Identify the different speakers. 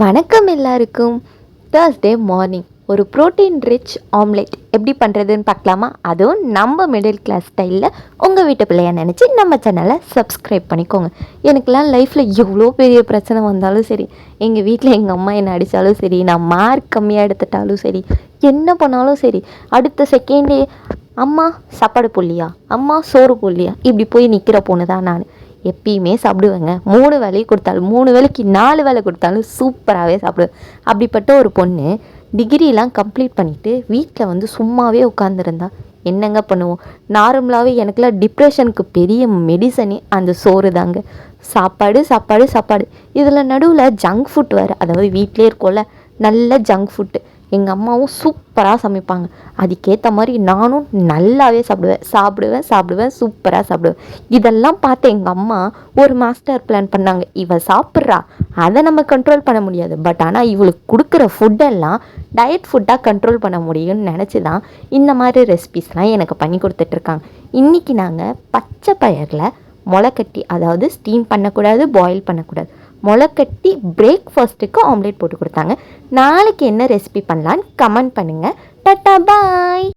Speaker 1: வணக்கம் எல்லாருக்கும். Thursday morning ஒரு ப்ரோட்டீன் ரிச் ஆம்லெட் எப்படி பண்ணுறதுன்னு பார்க்கலாமா? அதுவும் நம்ம மிடில் கிளாஸ் ஸ்டைலில் உங்கள் வீட்டு பிள்ளைய நினச்சி நம்ம சேனலை சப்ஸ்கிரைப் பண்ணிக்கோங்க. எனக்கெல்லாம் லைஃப்பில் எவ்வளோ பெரிய பிரச்சனை வந்தாலும் சரி எங்கள் வீட்டில் எங்கள் அம்மா என்னை அடித்தாலும் சரி நான் மார்க் கம்மியாக எடுத்துட்டாலும் சரி என்ன பண்ணாலும் சரி அடுத்த செகண்டே அம்மா சாப்பாடு புள்ளியா அம்மா சோறு புள்ளியா இப்படி போய் நிற்கிற பொண்ணு தான் நான். எப்பயுமே சாப்பிடுவேங்க. மூணு வேலையை கொடுத்தாலும் மூணு வேலைக்கு நாலு வேலை கொடுத்தாலும் சூப்பராகவே சாப்பிடுவேன். அப்படிப்பட்ட ஒரு பொண்ணு டிகிரிலாம் கம்ப்ளீட் பண்ணிவிட்டு வீட்டில் வந்து சும்மாவே உட்காந்துருந்தா என்னங்க பண்ணுவோம்? நார்மலாகவே எனக்குலாம் டிப்ரெஷனுக்கு பெரிய மெடிசனே அந்த சோறு தாங்க. சாப்பாடு சாப்பாடு சாப்பாடு. இதில் நடுவில் ஜங்க் ஃபுட் வேறு. அதாவது வீட்டிலே இருக்கோம்ல நல்ல ஜங்க் ஃபுட்டு எங்கள் அம்மாவும் சூப்பராக சமைப்பாங்க. அதுக்கேற்ற மாதிரி நானும் நல்லாவே சாப்பிடுவேன். சாப்பிடுவேன் சாப்பிடுவேன் சூப்பராக சாப்பிடுவேன். இதெல்லாம் பார்த்து எங்கள் அம்மா ஒரு மாஸ்டர் பிளான் பண்ணாங்க. இவ சாப்பிட்றா. அதை நம்ம கண்ட்ரோல் பண்ண முடியாது. பட் ஆனால் இவளுக்கு கொடுக்குற ஃபுட்டெல்லாம் டயட் ஃபுட்டாக கண்ட்ரோல் பண்ண முடியும்னு நினச்சி தான் இந்த மாதிரி ரெசிபிஸ்லாம் எனக்கு பண்ணி கொடுத்துட்ருக்காங்க இன்றைக்கி நாங்கள் பச்சை பயிரில் முளைக்கட்டி அதாவது ஸ்டீம் பண்ணக்கூடாது பாயில் பண்ணக்கூடாது. முளைக்கட்டி பிரேக்ஃபாஸ்ட்டுக்கு ஆம்லேட் போட்டு கொடுத்தாங்க. நாளைக்கு என்ன ரெசிபி பண்ணலான்னு கமெண்ட் பண்ணுங்கள் டட்டா பாய்